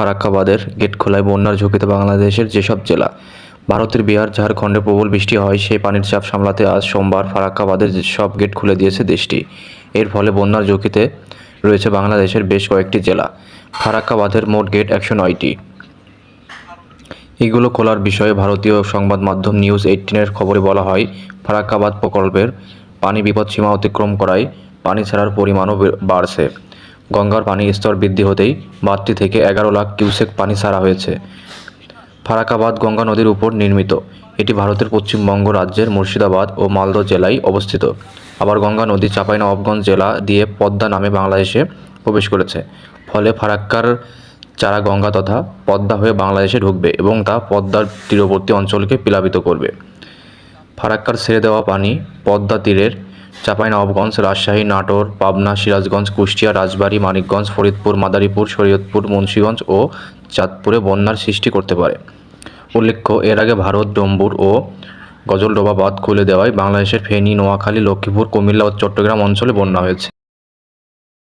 ফারাক্কা বাঁধের গেট খোলায় বন্যার ঝুঁকিতে বাংলাদেশের যেসব জেলা, ভারতের বিহার, ঝাড়খণ্ডে প্রবল বৃষ্টি হয়, সেই পানির চাপ সামলাতে আজ সোমবার ফারাক্কাবাদের সব গেট খুলে দিয়েছে দেশটি। এর ফলে বন্যার ঝুঁকিতে রয়েছে বাংলাদেশের বেশ কয়েকটি জেলা। ফারাক্কাবাদের মোট গেট একশো নয়টি। এগুলো খোলার বিষয়ে ভারতীয় সংবাদ মাধ্যম নিউজ এইটিনের খবরে বলা হয়, ফারাক্কাবাদ প্রকল্পের পানি বিপদসীমা অতিক্রম করায় পানি ছাড়ার পরিমাণও বাড়ছে। গঙ্গার পানির স্তর বৃদ্ধি হতেই বাঁধটি থেকে এগারো লাখ কিউসেক পানি ছাড়া হয়েছে। ফারাক্কাবাদ গঙ্গা নদীর উপর নির্মিত। এটি ভারতের পশ্চিমবঙ্গ রাজ্যের মুর্শিদাবাদ ও মালদহ জেলায় অবস্থিত। আবার গঙ্গা নদী চাঁপাইনবাবগঞ্জ জেলা দিয়ে পদ্মা নামে বাংলাদেশে প্রবেশ করেছে। ফলে ফারাক্কার চারা গঙ্গা তথা পদ্মা হয়ে বাংলাদেশে ঢুকবে এবং তা পদ্মার তীরবর্তী অঞ্চলকে প্লাবিত করবে। ফারাক্কার ছেড়ে দেওয়া পানি পদ্মা তীরের চাঁপাইনবাবগঞ্জ, রাজশাহী, নাটোর, পাবনা, সিরাজগঞ্জ, কুষ্টিয়া, রাজবাড়ী, মানিকগঞ্জ, ফরিদপুর, মাদারীপুর, শরীয়তপুর, মুন্সীগঞ্জ ও চাঁদপুরে বন্যার সৃষ্টি করতে পারে। উল্লেখ্য, এর আগে ভারত, ডম্বুর ও গজলডোবা বাঁধ খুলে দেওয়ায় বাংলাদেশের ফেনী, নোয়াখালী, লক্ষ্মীপুর, কুমিল্লা ও চট্টগ্রাম অঞ্চলে বন্যা হয়েছে।